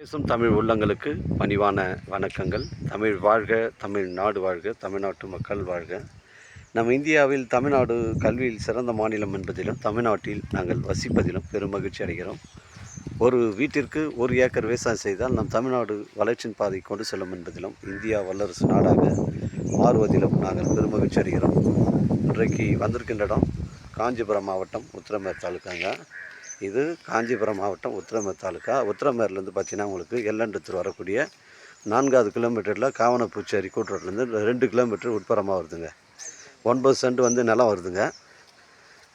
பேசும் தமிழ் உள்ளங்களுக்கு பணிவான வணக்கங்கள். தமிழ் வாழ்க தமிழ் நாடு வாழ்க தமிழ்நாட்டு மக்கள் வாழ்க. நம் இந்தியாவில் தமிழ்நாடு கல்வியில் சிறந்த மாநிலம் என்பதிலும் தமிழ்நாட்டில் நாங்கள் வசிப்பதிலும் பெரும் மகிழ்ச்சி அடைகிறோம். ஒரு வீட்டிற்கு ஒரு ஏக்கர் விவசாயம் செய்தால் நம் தமிழ்நாடு வளர்ச்சியின் பாதை கொண்டு செல்லும் என்பதிலும் இந்தியா வல்லரசு நாடாக மாறுவதிலும் நாங்கள் பெரும் மகிழ்ச்சி அடைகிறோம். இன்றைக்கு வந்திருக்கின்ற இடம் காஞ்சிபுரம் மாவட்டம் உத்திரமேர் தாலுக்காங்க. இது காஞ்சிபுரம் மாவட்டம் உத்திரமேர் தாலுக்கா உத்திரமேர்லேருந்து பார்த்தீங்கன்னா உங்களுக்கு எல்லண்டத்தூர் வரக்கூடிய நான்காவது கிலோமீட்டரில் காவனப்பூச்சேரி கூட்டுரோட்லேருந்து ரெண்டு கிலோமீட்டர் உட்புறமாக வருதுங்க. ஒன்பது சென்ட் வந்து நிலம் வருதுங்க.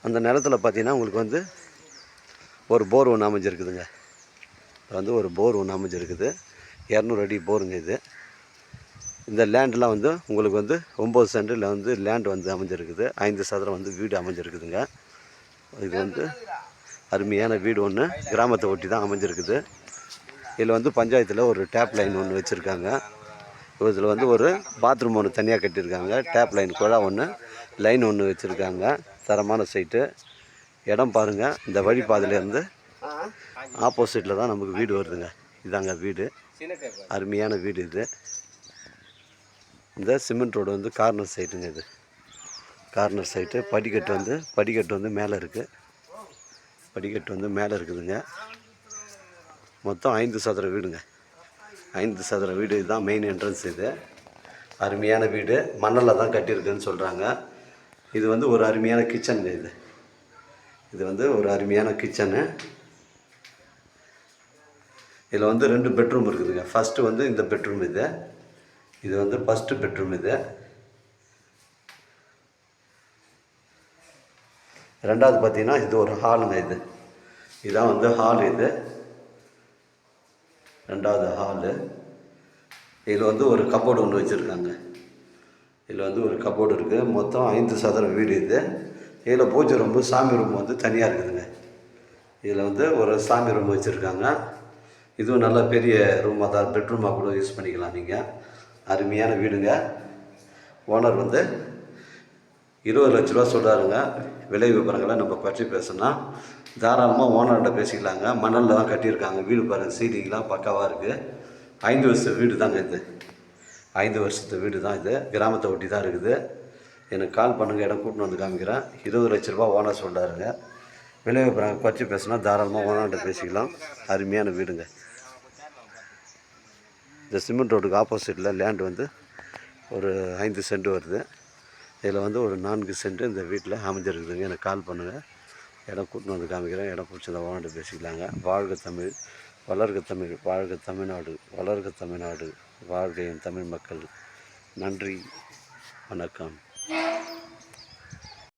அந்த நிலத்தில் பார்த்தீங்கன்னா உங்களுக்கு வந்து ஒரு போர் ஒன்று அமைஞ்சிருக்குதுங்க. வந்து ஒரு போர் ஒன்று அமைஞ்சிருக்குது. இரநூறு அடி போருங்க இது. இந்த லேண்டெலாம் வந்து உங்களுக்கு வந்து ஒம்பது சென்டில் வந்து லேண்ட் வந்து அமைஞ்சிருக்குது. ஐந்து சதுரம் வந்து வீடு அமைஞ்சிருக்குதுங்க. இது வந்து அருமையான வீடு ஒன்று கிராமத்தை ஒட்டி தான் அமைஞ்சிருக்குது. இதில் வந்து பஞ்சாயத்தில் ஒரு டேப் லைன் ஒன்று வச்சுருக்காங்க. இதில் வந்து ஒரு பாத்ரூம் ஒன்று தனியாக கட்டியிருக்காங்க. டேப் லைன் குழா ஒன்று லைன் ஒன்று வச்சுருக்காங்க. தரமான சைட்டு இடம் பாருங்கள் இந்த வழிபாதையிலேருந்து ஆப்போசிட்டில் தான் நமக்கு வீடு வருதுங்க. இதாங்க வீடு. அருமையான வீடு இது. இந்த சிமெண்ட் ரோடு வந்து கார்னர் சைட்டுங்க இது. கார்னர் சைட்டு படிக்கட்டு வந்து படிக்கட்டு வந்து மேலே இருக்குது படிக்கட்டு வந்து மேலே இருக்குதுங்க. மொத்தம் ஐந்து சதுர வீடுங்க. ஐந்து சதுர வீடு இதுதான் மெயின் என்ட்ரன்ஸ் இது. அருமையான வீடு. மண்ணில் தான் கட்டியிருக்குன்னு சொல்கிறாங்க இது வந்து ஒரு அருமையான கிச்சனுங்க இது. இது வந்து ஒரு அருமையான கிச்சனு இதில் வந்து ரெண்டு பெட்ரூம் இருக்குதுங்க. ஃபஸ்ட்டு வந்து இந்த பெட்ரூம் இது. இது வந்து ஃபஸ்ட்டு பெட்ரூம் இது. ரெண்டாவது பார்த்தீங்கன்னா இது ஒரு ஹாலுங்க இது. இதுதான் வந்து ஹால் இது. ரெண்டாவது ஹாலு. இதில் வந்து ஒரு கப்போர்டு ஒன்று வச்சுருக்காங்க. இதில் வந்து ஒரு கபோர்டு இருக்குது மொத்தம் ஐந்து சதுரம் வீடு இது. இதில் பூஜை ரூம் சாமி ரூம் வந்து தனியாக இருக்குதுங்க. இதில் வந்து ஒரு சாமி ரூம் வச்சுருக்காங்க. இதுவும் நல்ல பெரிய ரூமாக தான். பெட்ரூமாக கூட யூஸ் பண்ணிக்கலாம் நீங்கள் அருமையான வீடுங்க. ஓனர் வந்து இருபது லட்ச ரூபா சொல்கிறாருங்க விலை விவரங்களை நம்ம பற்றி பேசணும்னா தாராளமாக ஓனர்கிட்ட பேசிக்கலாங்க. மணலில் தான் கட்டியிருக்காங்க. வீடு பாருங்கள் சீலிங்லாம் பக்காவாக இருக்குது ஐந்து வருஷ வீடு தாங்க இது. ஐந்து வருஷத்து வீடு தான் இது. கிராமத்தை ஒட்டி தான் இருக்குது. எனக்கு கால் பண்ணுங்கள் இடம் கூட்டின்னு வந்து காமிக்கிறேன். இருபது லட்ச ரூபா ஓனர் சொல்கிறாருங்க விலை விவரம் பற்றி பேசினா தாராளமாக ஓனர்கிட்ட பேசிக்கலாம். அருமையான வீடுங்க. இந்த சிமெண்ட் ரோடுக்கு ஆப்போசிட்டில் லேண்ட் வந்து ஒரு ஐந்து சென்ட் வருது. இதில் வந்து ஒரு நான்கு சென்ட் இந்த வீட்டில் அமைஞ்சிருக்குதுங்க. எனக்கு கால் பண்ணுங்கள் இடம் கூட்டின்னு வந்து காமிக்கிறேன். இடம் பிடிச்சத ஓனர்கிட்ட பேசிக்கலாங்க. வாழ்க தமிழ் வளர்க தமிழ் வாழ்க தமிழ்நாடு வளர்க தமிழ்நாடு வாழ்க என் தமிழ் மக்கள். நன்றி வணக்கம்.